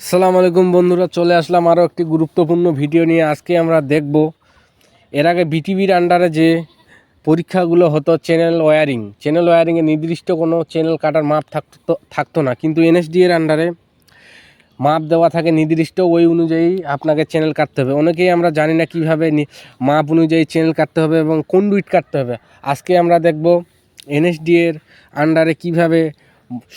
আসসালামু আলাইকুম বন্ধুরা, চলে আসলাম আরও একটি গুরুত্বপূর্ণ ভিডিও নিয়ে। আজকে আমরা দেখব এর আগে বিটিভির আন্ডারে যে পরীক্ষাগুলো হতো চ্যানেল ওয়্যারিং চ্যানেল ওয়্যারিংয়ে নির্দিষ্ট কোনো চ্যানেল কাটার মাপ থাকতো থাকতো না। কিন্তু এনএসডি এর আন্ডারে মাপ দেওয়া থাকে নির্দিষ্ট, ওই অনুযায়ী আপনাকে চ্যানেল কাটতে হবে। অনেকেই আমরা জানি না কীভাবে মাপ অনুযায়ী চ্যানেল কাটতে হবে এবং কন্ডুইট কাটতে হবে। আজকে আমরা দেখব এনএসডি এর আন্ডারে কীভাবে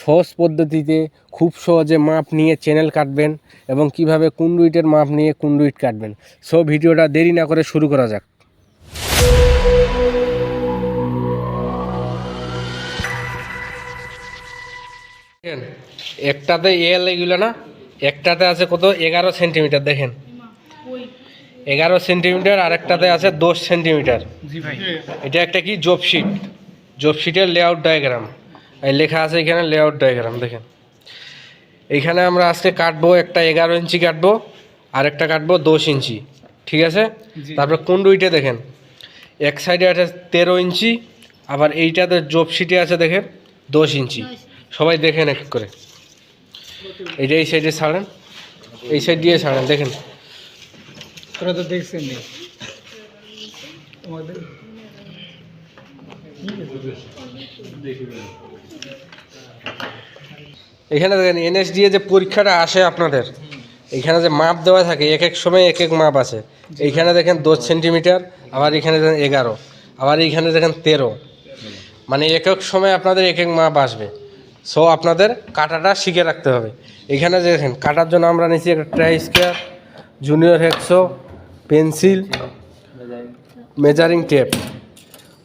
সহজ পদ্ধতিতে খুব সহজে মাপ নিয়ে চ্যানেল কাটবেন এবং কীভাবে কুন্ডুইটের মাপ নিয়ে কুন্ডুইট কাটবেন। সো ভিডিওটা দেরি না করে শুরু করা যাক। একটাতে এল এগুলো না একটাতে আছে কত? এগারো সেন্টিমিটার দেখেন। এগারো সেন্টিমিটার আর একটাতে আছে দশ সেন্টিমিটার এটা একটা কি? জবশিট জবশিটের লেআউট ডায়াগ্রাম এই লেখা আছে এখানে লেআউট ডায়াগ্রাম দেখেন। এইখানে আমরা আজকে কাটবো একটা এগারো ইঞ্চি কাটবো আর একটা কাটবো দশ ইঞ্চি ঠিক আছে। তারপর কুন্ডুইটে দেখেন এক সাইডে আছে তেরো ইঞ্চি আবার এইটাতে জবশিটে আছে দেখেন দশ ইঞ্চি। সবাই দেখেন এক করে। এইটা এই সাইডে ছাড়েন এই সাইড দিয়ে ছাড়েন দেখেন। তোরা তো দেখছেন তোমাদের এখানে দেখেন এনএসডি যে পরীক্ষাটা আসে আপনাদের এখানে যে মাপ দেওয়া থাকে এক এক সময় এক এক মাপ আছে। এইখানে দেখেন দশ সেন্টিমিটার আবার এখানে দেখেন এগারো আবার এইখানে দেখেন তেরো। মানে এক এক সময় আপনাদের এক এক মাপ আসবে। সো আপনাদের কাটাটা শিখে রাখতে হবে। এখানে দেখেন কাটার জন্য আমরা নিচ্ছি একটা try square junior hacksaw pencil measuring tape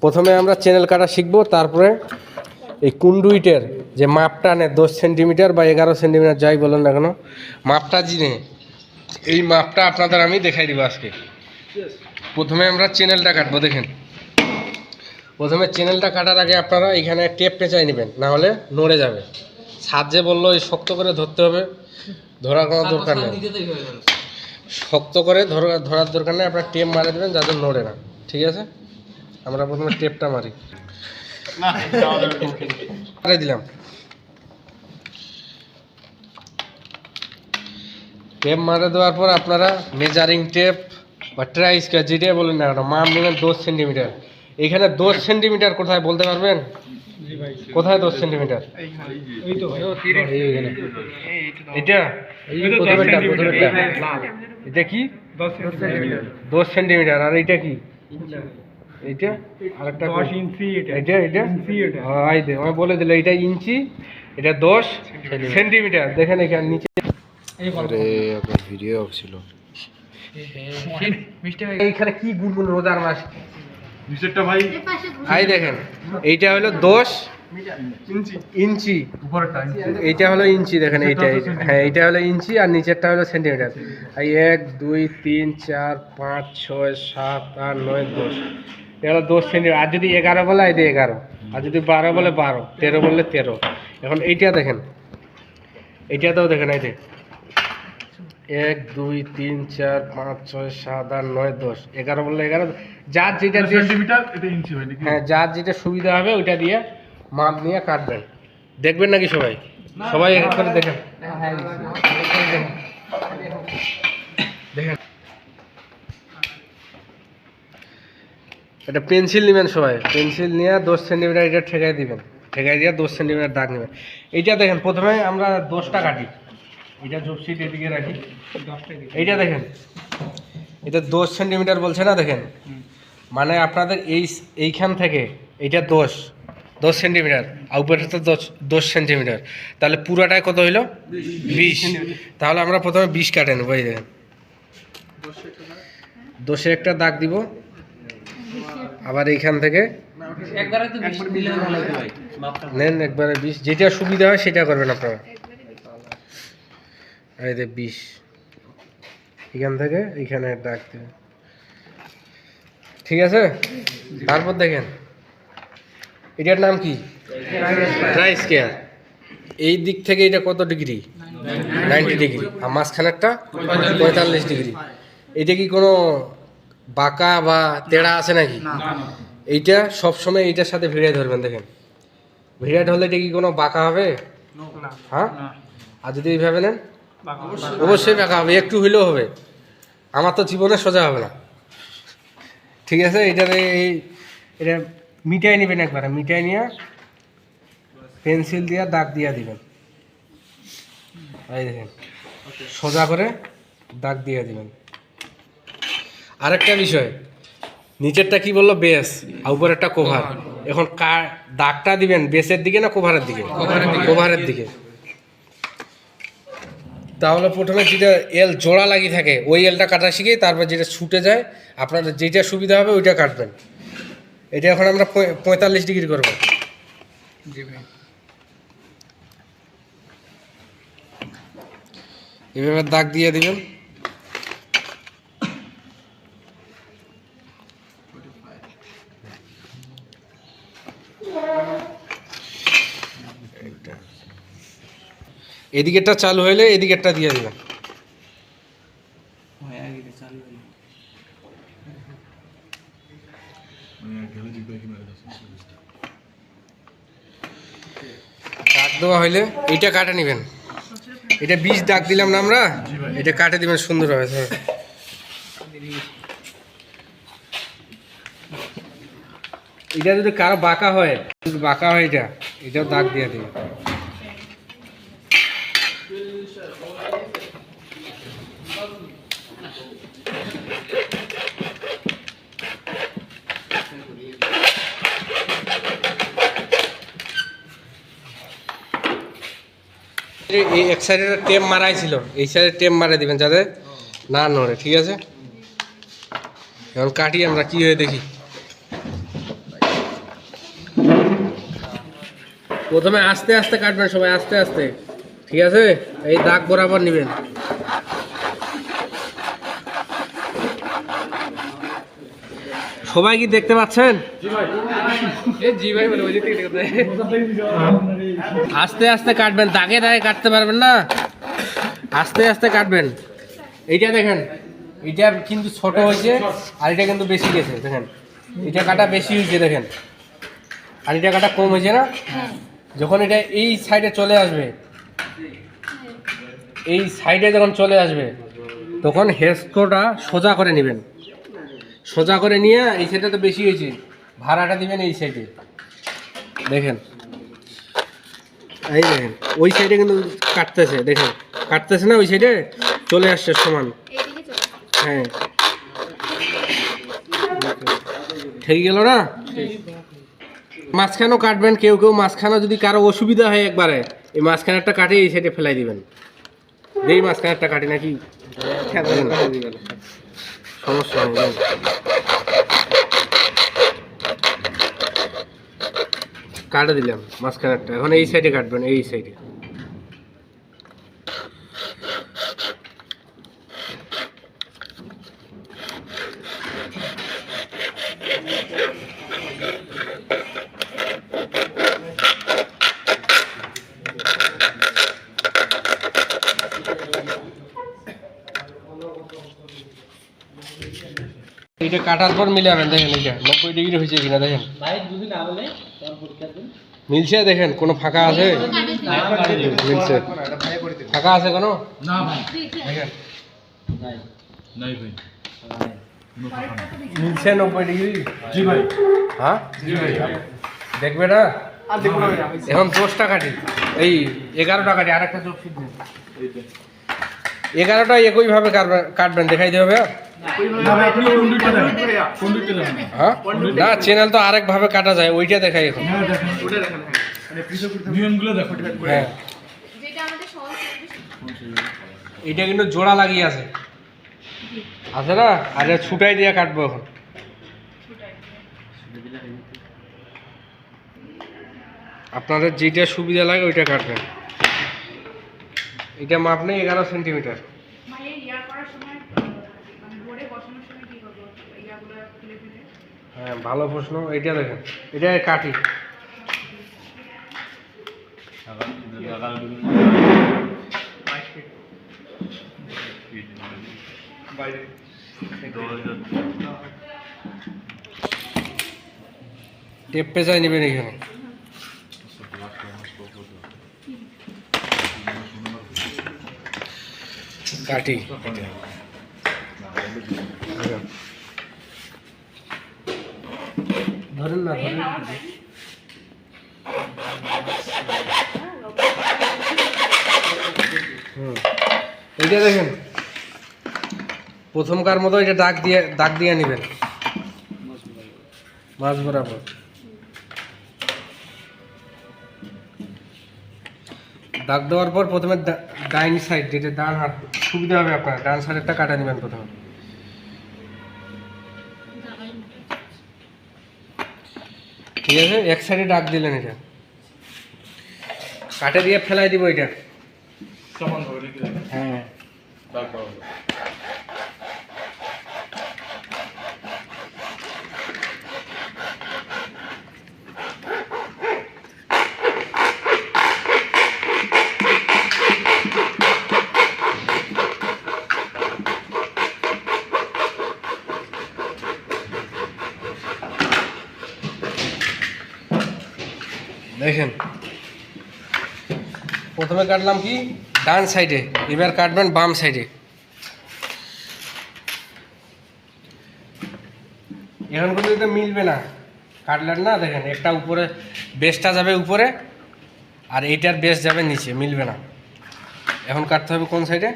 প্রথমে আমরা চ্যানেল কাটা শিখব তারপরে এই কুন্ডুইটের যে মাপটা নেয় দশ সেন্টিমিটার বা এগারো সেন্টিমিটার যাই বলেন না কেন মাপটা জিনে। এই মাপটা আপনাদের আমি দেখাই দিব আজকে। প্রথমে আমরা চ্যানেলটা কাটবো দেখেন। প্রথমে চ্যানেলটা কাটার আগে আপনারা এখানে টেপ পেঁচাই নেবেন না হলে নড়ে যাবে। সাহায্যে বলল এই শক্ত করে ধরতে হবে। ধরার কোনো দরকার নেই। শক্ত করে ধরা ধরার দরকার নেই আপনার টেপ মারে দেবেন যাতে নড়ে না। ঠিক আছে? আমরা প্রথমে টেপটা মারি। মারে দিলাম। টেপ মারে দেওয়ার পর আপনারা মেজারিং টেপ বা ট্রাই স্কেয়ার যেটাই বলেন না কেন মাপ নেবেন দশ সেন্টিমিটার এখানে দশ সেন্টিমিটার কোথায় বলতে পারবেন? কোথায় দশ সেন্টিমিটার এটা এটা কি? দশ সেন্টিমিটার দশ সেন্টিমিটার আর এটা কি? এইটা? আরেকটা ইঞ্চি এটা। এটা এটা ইঞ্চি এটা। হাই দে আমি বলে দিল এটা ইঞ্চি এটা দশ সেন্টিমিটার। দেখেন এখানে নিচে। ভিডিও ছিল। এইখানে কি গুনগুন রোদার মাস? নিচেরটা ভাই। হাই দেখেন এইটা হলো ইঞ্চি। ইঞ্চি। এইটা হলো ইঞ্চি দেখেন এইটা এইটা। হ্যাঁ এইটা হলো ইঞ্চি আর নিচেরটা হলো সেন্টিমিটার। এক দুই তিন চার পাঁচ ছয় সাত আট নয় দশ। এটা হলো দশ সেন্টিমিটার আর যদি এগারো বলে এই যে এগারো আর যদি বারো বলে বারো তেরো বললে তেরো এখন এইটা দেখেন এইটাতেও দেখেন এই যে এক দুই তিন চার পাঁচ ছয় সাত আট নয় দশ এগারো বললে এগারো যার যেটা এটা হয় হ্যাঁ যার যেটা সুবিধা হবে ওইটা দিয়ে মাপ নিয়ে কাটবেন দেখবেন নাকি সবাই সবাই এক করে দেখেন দেখেন এটা পেন্সিল নেবেন সবাই। পেন্সিল নিয়ে দশ সেন্টিমিটার এটা ঠেকাই দিবেন। ঠেকাই দিয়ে দশ সেন্টিমিটার দাগ নেবেন। এইটা দেখেন, প্রথমে আমরা দশটা কাটি। এটা জবশিট এদিকে রাখি। এইটা দেখেন। এটা দশ সেন্টিমিটার বলছে না দেখেন? মানে আপনাদের এই এইখান থেকে এইটা দশ দশ সেন্টিমিটার, আর উপরে তো দশ দশ সেন্টিমিটার। তাহলে পুরাটায় কত হইল? বিশ। তাহলে আমরা প্রথমে বিশ কাটে নেব এই দেখেন দশে একটা দাগ দিব। আবার এইখান থেকে? নেন একবারে বিশ। যেটা সুবিধা হয় সেটা করবেন আপনারা। বিশ। এখান থেকে এইখানে দাগ দেবেন ঠিক আছে? তারপর দেখেন। এটার নাম কি? ট্রাই স্কেয়ার এই দিক থেকে এটা কত ডিগ্রি? নাইনটি ডিগ্রি আর মাঝখানেরটা? পঁয়তাল্লিশ ডিগ্রি। এটা কি কোনো বাঁকা বা তেড়া আছে নাকি? এইটা সবসময় এইটার সাথে ভিড়ে ধরবেন দেখেন। ভিড়ে ধরলে এটা কি কোনো বাঁকা হবে? হ্যাঁ? আর যদি এইভাবে নেন? অবশ্যই। বাঁকা হবে একটু হইলেও হবে। আমার তো জীবনে সোজা হবে না। ঠিক আছে এটাতে এই এটা মিটাই নেবেন একবারে মিটাই নিয়ে পেন্সিল দিয়ে দাগ দিয়ে দিবেন। এই দেখেন সোজা করে দাগ দিয়ে দিবেন। আরেকটা বিষয় নিচেরটা কি বলল? বেস আর উপরেরটা কোভার এখন কার দাগটা দিবেন বেসের দিকে না কোভারের দিকে? কোভারের দিকে। তাহলে প্রথমে যেটা এল জোড়া লাগিয়ে থাকে ওই এলটা কাটা শিখে তারপর যেটা ছুটে যায় আপনাদের যেটা সুবিধা হবে ওইটা কাটবেন। এটা এখন আমরা পঁয়- পঁয়তাল্লিশ ডিগ্রি করব। এভাবে দাগ দিয়ে দিবেন। এদিকেরটা চালু হইলে এদিকেরটা দিয়ে দিবেন দাগ দেওয়া হইলে এইটা কাটে নেবেন। এটা বীজ দাগ দিলাম না আমরা এটা কাটে দিবেন সুন্দর হবে হ্যাঁ। এটা যদি কারও বাঁকা হয় বাঁকা হয় এটা এটাও দাগ দিয়ে দিবেন এই- এক সাইডে টেপ মারাই ছিল এই সাইডে টেপ মারা দিবেন যাতে না নড়ে, ঠিক আছে? এখন কাটি, আমরা কি হয়ে দেখি। প্রথমে আস্তে আস্তে কাটবেন সবাই, আস্তে আস্তে, ঠিক আছে? এই দাগ বরাবর নেবেন। সবাই কি দেখতে পাচ্ছেন? আস্তে আস্তে কাটবেন, দাগে দাগে কাটতে পারবেন না। আস্তে আস্তে কাটবেন। এইটা দেখেন এটা কিন্তু ছোট হয়েছে, আর এটা কিন্তু বেশি গেছে, দেখেন। এটা কাটা বেশি হয়েছে, দেখেন। আর এটা কাটা কম হয়েছে না? যখন এটা এই সাইডে চলে আসবে, এই সাইডে যখন চলে আসবে, তখন হেস্কোটা সোজা করে নেবেন। সোজা করে নিয়ে এই সাইডে তো বেশি হয়েছে। ভাড়াটা দিবেন এই সাইডে দেখেন। এই দেখেন ওই সাইডে কিন্তু কাটতেছে দেখেন। কাটতেছে না ওই সাইডে চলে আসছে সমান। হ্যাঁ। ঠিক গেল না? মাঝখানেও কাটবেন কেউ কেউ মাঝখানে যদি কারও অসুবিধা হয় একবারে এই মাঝখানেরটা কাটে এই সাইডে ফেলাই দিবেন। এই মাঝখানেরটা কাটি নাকি? সমস্যা নেই কাটে দিলাম মাঝখানেরটা এখন এই সাইডে কাটবেন, এই সাইডে কাটার পর মিলাবেন, দেখেন এইটা। নব্বই ডিগ্রি হয়েছে কিনা, দেখেন। মিলছে দেখেন কোনো ফাঁকা আছে? মিলছে। ফাঁকা আছে কোনো? না ভাই। দেখেন। নাই। ভাই। মিলছে নব্বই ডিগ্রি? জি ভাই। হ্যাঁ? জি ভাই। দেখবে না? এখন দশ টাকাটি এই এগারো কাটি আর একটা চোখ এগারোটা একইভাবে কাটবেন কাটবেন, দেখাই দেখেন হ্যাঁ? না চ্যানেল তো আরেকভাবে কাটা যায়, ওইটা দেখাই এখন। হ্যাঁ। এইটা কিন্তু জোড়া লাগিয়ে আছে। আছে না? আর ছুটাই দিয়ে কাটবো এখন। আপনাদের যেটা সুবিধা লাগে, ওইটা কাটবেন। এটা মাপ নেই এগারো সেন্টিমিটার। মানে ইয়া করার সময় মানে বোর্ডে বসানোর সময় কি করব? ইয়াগুলো খুলে ফেলে হ্যাঁ ভালো প্রশ্ন। এইটা দেখেন এটা কাটি টেপ পেঁচাই নেবেন এখানে। কাটি। ধরেন না, ধরেন। এইটা দেখেন, প্রথমকার মতো এটা দাগ দিয়ে দাগ দিয়ে নেবেন। মাছ বরাবর। দাগ দেওয়ার পর প্রথমে ডাইন সাইড যেটা ডান হাত। সুবিধা হবে আপনার ডান সাইডেরটা কাটা নেবেন কোথাও ঠিক আছে এক সাইডে ডাক দিলেন এটা। কাটে দিয়ে ফেলাই দিব এটা। হ্যাঁ। দেখেন। প্রথমে কাটলাম কি? ডান সাইডে। এবার কাটবেন বাম সাইডে। এখন কিন্তু এটা মিলবে না। কাটলেন না দেখেন একটা উপরে বেসটা যাবে উপরে আর এইটার বেস যাবে নিচে মিলবে না। এখন কাটতে হবে কোন সাইডে?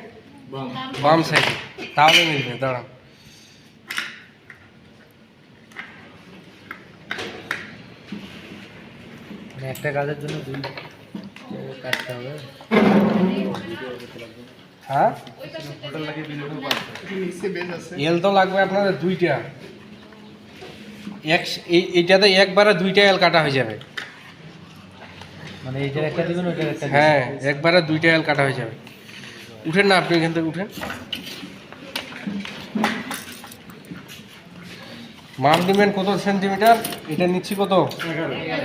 বাম। বাম সাইডে। তাহলে মিলবে দাঁড়ান। মানে একটা কাজের জন্য দুই কাটতে হবে। হ্যাঁ? এল তো লাগবে আপনাদের দুইটা। এক এই- এইটাতে একবারে দুইটা এল কাটা হয়ে যাবে। মানে এইটার একটা দিবেন ওইটার একটা হ্যাঁ একবারে দুইটা এল কাটা হয়ে যাবে। উঠেন না আপনি এখান থেকে উঠেন। মাপ দিবেন কত সেন্টিমিটার? এটা নিচ্ছি কত?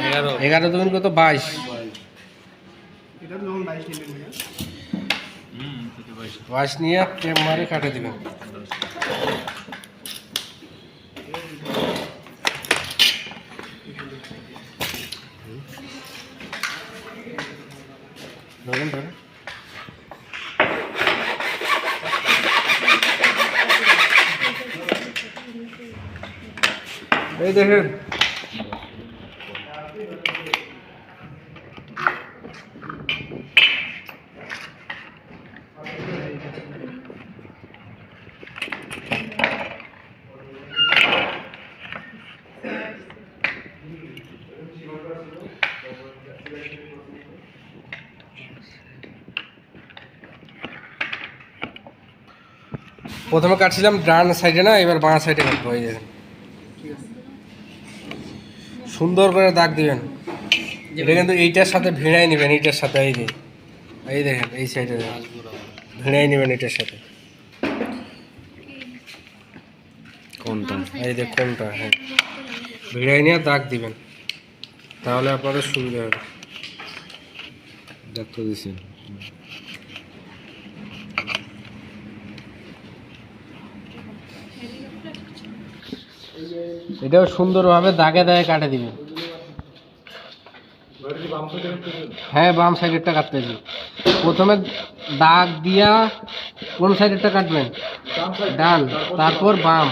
এগারো। এগারো দুগুণ কত বাইশ? বাইশ নিয়ে টেপ মারে কাটে দিবেন। ধরেন ধরেন। এই দেখেন। প্রথমে কাটছিলাম ডান সাইডে না এবার বাঁ সাইডে কাটবো এই সুন্দর করে দাগ দিবেন। এটা কিন্তু এইটার সাথে ভিড়াই নেবেন এইটার সাথে এই যে। এই দেখেন এই সাইডে ভিড়াই নেবেন এটার সাথে। কোনটা? এই দেখ কোনটা হ্যাঁ। ভিড়াই নিয়ে দাগ দিবেন তাহলে আপনাদের সুবিধা হবে। ডাক্তার দিছেন এটাও সুন্দরভাবে দাগে দাগে কাটে দিবেন হ্যাঁ বাম সাইডেরটা কাটতেছি প্রথমে দাগ দিয়া কোন সাইডেরটা কাটবেন? ডান। তারপর বাম।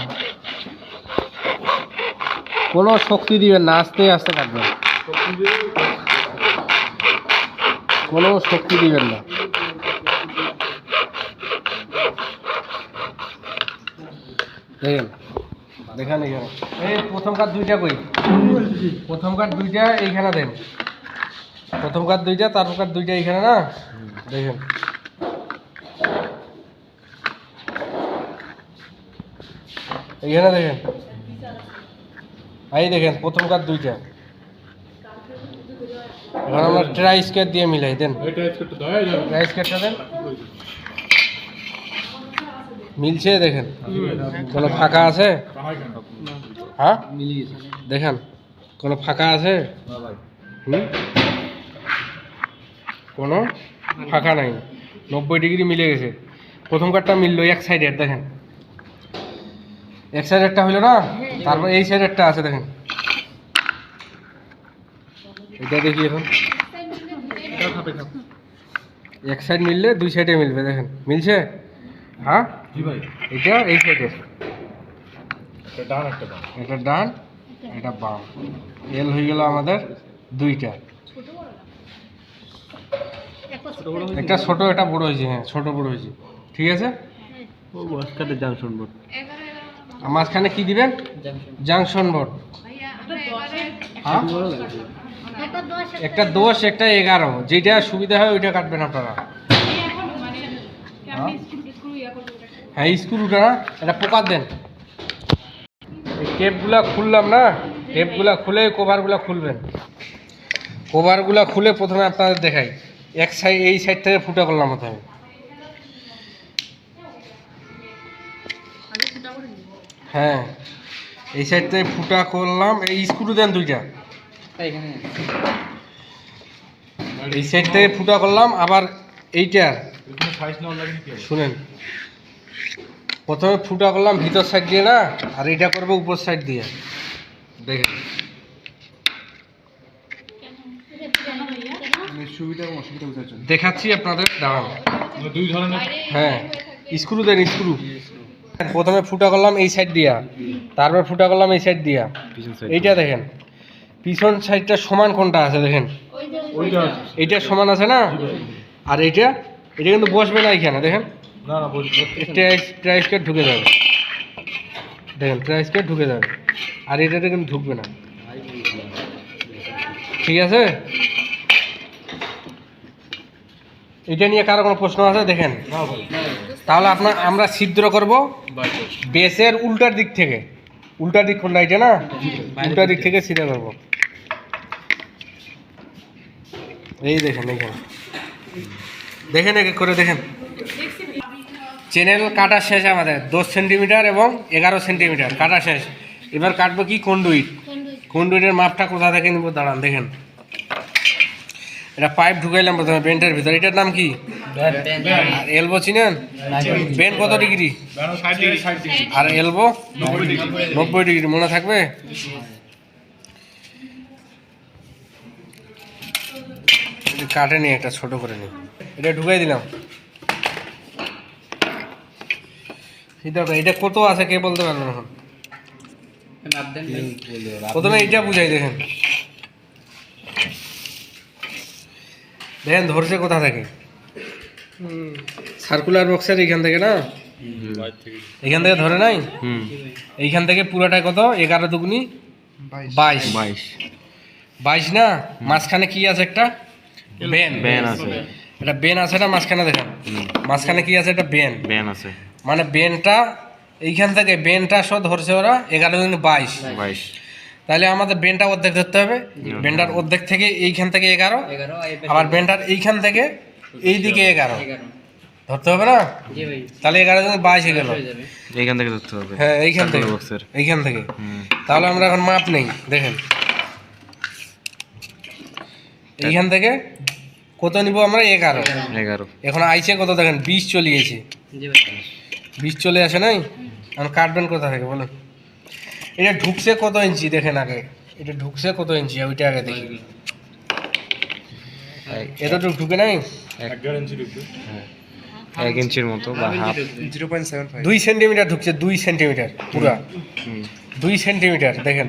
কোনো শক্তি দিবেন না, আস্তে আস্তে কাটবেন। কোনো শক্তি দিবেন না। দেখেন দেখেন এখানে এই প্রথম কাঠ দুইটা কই? প্রথম কাঠ দুইটা এইখানে দেন। প্রথম কাঠ দুইটা তারপর কাঠ দুইটা এইখানে না? দেখেন। এইখানে দেখেন। এই দেখেন প্রথম কাঠ দুইটা। এখন আমরা ট্রাই স্কেট দিয়ে মিলাই দেন। ট্রাই স্কেটটা দেন। মিলছে, দেখেন। কোনো ফাঁকা আছে? হ্যাঁ? দেখেন, কোনো ফাঁকা আছে? হুম? কোনো ফাঁকা নাই। নব্বই ডিগ্রি মিলে গেছে। প্রথম কাঠটা মিললো এক সাইডের দেখেন। এক সাইডেরটা হইল না? তারপর এই সাইডেরটা আছে, দেখেন। এটা দেখি এখন। এক সাইড মিললে দুই সাইডে মিলবে, দেখেন। মিলছে? হ্যাঁ? জি ভাই এটা এই সাইডের একটা ডান একটা বাম। এটা ডান এটা বাম। এল হয়ে গেল আমাদের দুইটা। একটা ছোট এটা বড় হয়েছে হ্যাঁ ছোট বড় হয়েছে। ঠিক আছে? এগারো এগারো আর মাঝখানে কি দিবেন? জাংশন বোর্ড ভাইয়া আমরা এগারো হ্যাঁ? একটা দশ একটা এগারো। যেটা সুবিধা হয় ওইটা কাটবেন আপনারা মানে কেমনি স্ক্রু ইয়া করব ওটা? হ্যাঁ স্ক্রুটা না? এটা পোকার দেন। এই টেপগুলা খুললাম না? টেপগুলা খুলে কভারগুলা খুলবেন। কভারগুলা খুলে প্রথমে আপনাদের দেখাই। এক সাইড এই সাইড থেকে ফুটা করলাম প্রথমে। হ্যাঁ এই সাইড থেকে ফুটা করলাম। এই স্ক্রু দেন দুইটা। এই সাইড থেকে ফুটা করলাম। আবার এইটা শুনেন। প্রথমে ফুটা করলাম ভিতর সাইড দিয়ে না আর এটা করব উপর সাইড দিয়ে। দেখেন। সুবিধা এবং অসুবিধা বোঝার জন্য। দেখাচ্ছি আপনাদের দাঁড়ান। মানে দুই ধরনের হ্যাঁ স্ক্রু দেন স্ক্রু। প্রথমে ফুটা করলাম এই সাইড দিয়া তারপর ফুটা করলাম এই সাইড দিয়া। এইটা দেখেন পিছন সাইডটা সমান কোনটা আছে দেখেন? এইটা সমান আছে না? আর এইটা এটা কিন্তু বসবে না এখানে দেখেন। না না বলছি ট্রাইসকে ঢুকে যাবে। দেখেন ট্রাইসকে ঢুকে যাবে। আর এটাতে কিন্তু ঢুকবে না। ঠিক আছে? এটা নিয়ে কারও কোনো প্রশ্ন আছে? দেখেন। তাহলে আপনার আমরা ছিদ্র করব বেসের উল্টার দিক থেকে। উল্টার দিক কোনটা এটা না? উল্টার দিক থেকে ছিদ্র করব। এই দেখেন এখানে দেখেন এক করে দেখেন। চ্যানেল কাটা শেষ আমাদের। দশ সেন্টিমিটার এবং এগারো সেন্টিমিটার কাটা শেষ। এবার কাটবো কি? কন্ডুইট কন্ডুইটের মাপটা কোথা থেকে নিব? দাঁড়ান দেখেন। এটা পাইপ ঢুকাইলাম প্রথমে বেন্টের ভিতরে। এটার নাম কি? আর এলবো চিনেন? বেন কত ডিগ্রি? আর এলবো নব্বই ডিগ্রি নব্বই ডিগ্রি। মনে থাকবে? এটা কাটে নি একটা ছোট করে নি। এটা ঢুকাই দিলাম। করে, এটা কত আছে কে বলতে পারবেন এখন? প্রথমে এটা বুঝাই দেখেন। দেখেন ধরছে কোথা থেকে? সার্কুলার বক্সের এইখান থেকে না? এখান থেকে ধরে নাই? এইখান থেকে পুরোটাই কত? এগারো দুগুনি বাইশ। বাইশ। বাইশ না? মাঝখানে কি আছে একটা? বেন ব্যান আছে। এটা বেন আছে না? মাঝখানে দেখেন। মাঝখানে কি আছে? একটা বেন। ব্যান আছে। মানে বেনটা এইখান থেকে বেনটা সহ ধরছে ওরা এগারো দিন বাইশ। বাইশ। তাহলে আমাদের বেনটা অর্ধেক ধরতে হবে। বেনটার অর্ধেক থেকে এইখান থেকে এগারো। আবার বেনটার এইখান থেকে এই দিকে এগারো। ধরতে হবে না? তাহলে এগারো দুগুনি বাইশ হয়ে গেল। এইখান থেকে ধরতে হবে। হ্যাঁ এইখান থেকে। এইখান থেকে। তাহলে আমরা এখন মাপ নেই দেখেন। এইখান থেকে কত নিব আমরা? এগারো। এগারো। এখন আইছে কত দেখেন? বিশ চলে বিশ চলে আসে নাই? এখন কাটবেন কোথা থেকে বলুন এটা ঢুকছে কত ইঞ্চি? দেখেন আগে। এটা ঢুকছে কত ইঞ্চি? ওইটা আগে দেখি। এটা তো ঢুকে নাই? এক ইঞ্চির মতো বা হাফ দুই সেন্টিমিটার ঢুকছে দুই সেন্টিমিটার পুরা। দুই সেন্টিমিটার দেখেন।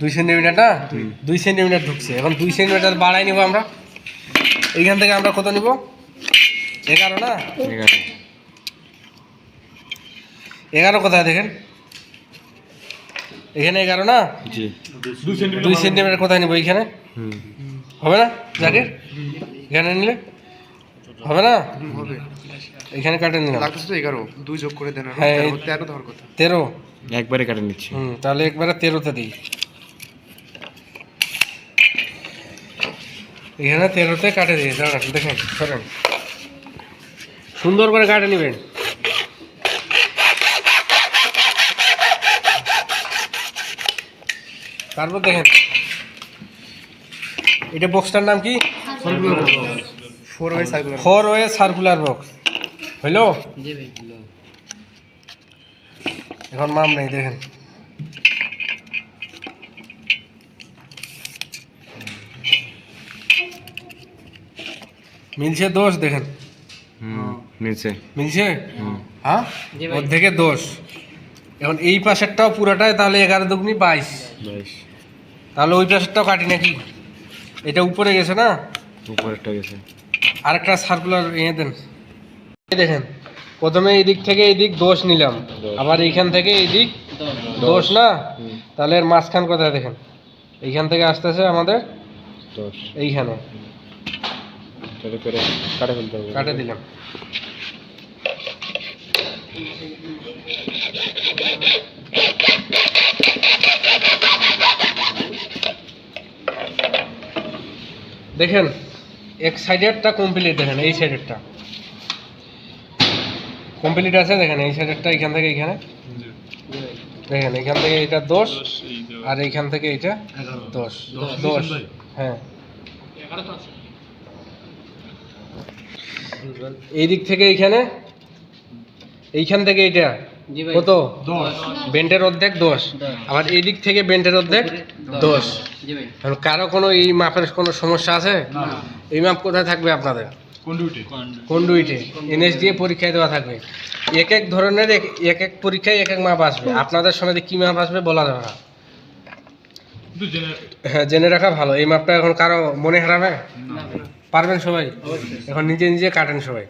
দুই সেন্টিমিটার না? দুই সেন্টিমিটার ঢুকছে। এখন দুই সেন্টিমিটার বাড়াই নিব আমরা। এইখান থেকে আমরা কত নিব? এগারো না? এগারো। এগারো কোথায় দেখেন? এখানে এগারো না? দুই সেন্টিমিটার কোথায় নিব? এইখানে? হুম। হবে না? জাকির? এখানে নিলে? হবে না? এখানে কাটে নিলাম। তো এগারো। দুই যোগ করে দেন হ্যাঁ, তেরো- তেরো ধর কথা। তেরো? একবারে কাটে নিচ্ছি। হুম তাহলে একবারে তেরোতে দিই। এখানে তেরোতে কাটে দিয়ে দাঁড়ান দেখেন সরেন সুন্দর করে কাটে নেবেন। তারপর দেখেন। এটা বক্সটার নাম কি? ফোর ওয়ে সার্কুলার বক্স হইল? এখন মাম নেই দেখেন। মিলছে দোষ দেখেন। নিচে মিলছে। হ্যাঁ? অর্ধেকে দোষ। এখন এই পাশেরটাও পুরোটাই তাহলে এগারো দুগুনি বাইশ। তাহলে ওই পাশেরটাও কাটি নাকি? এটা উপরে গেছে না? উপরেরটা গেছে। আরেকটা সার্কুলার ইয়ে দেন। দেখেন প্রথমে এই দিক থেকে এই দিক দোষ নিলাম। আবার এইখান থেকে এই দিক দোষ না? তাহলে এর মাঝখান কোথায় দেখেন? এইখান থেকে আসতেছে আমাদের দশ। এইখানে। কাটে ফেলতে হবে। কাটে দিলাম। দেখেন এক সাইডেরটা কমপ্লিট দেখেন এই সাইডেরটা কমপ্লিট আছে দেখেন এই সাইডেরটা এখান থেকে এখানে। দেখেন এখান থেকে এটা দোষ আর এইখান থেকে এটা দোষ দোষ হ্যাঁ। এই দিক থেকে এইখানে এইখান থেকে এইটা কত? বেন্টের অর্ধেক দোষ আবার এই দিক থেকে বেন্টের অর্ধেক দোষ এখন কারও কোনো এই মাপের কোনো সমস্যা আছে? এই মাপ কোথায় থাকবে আপনাদের? কন্ডুইটে। কন্ডুইটে। এনএস দিয়ে পরীক্ষায় দেওয়া থাকবে। এক এক ধরনের এক এক পরীক্ষায় এক এক মাপ আসবে। আপনাদের সময় কি মাপ আসবে বলা যাবে না হ্যাঁ জেনে রাখা ভালো। এই মাপটা এখন কারও মনে হারাবে? পারবেন সবাই? এখন নিজে নিজে কাটেন সবাই।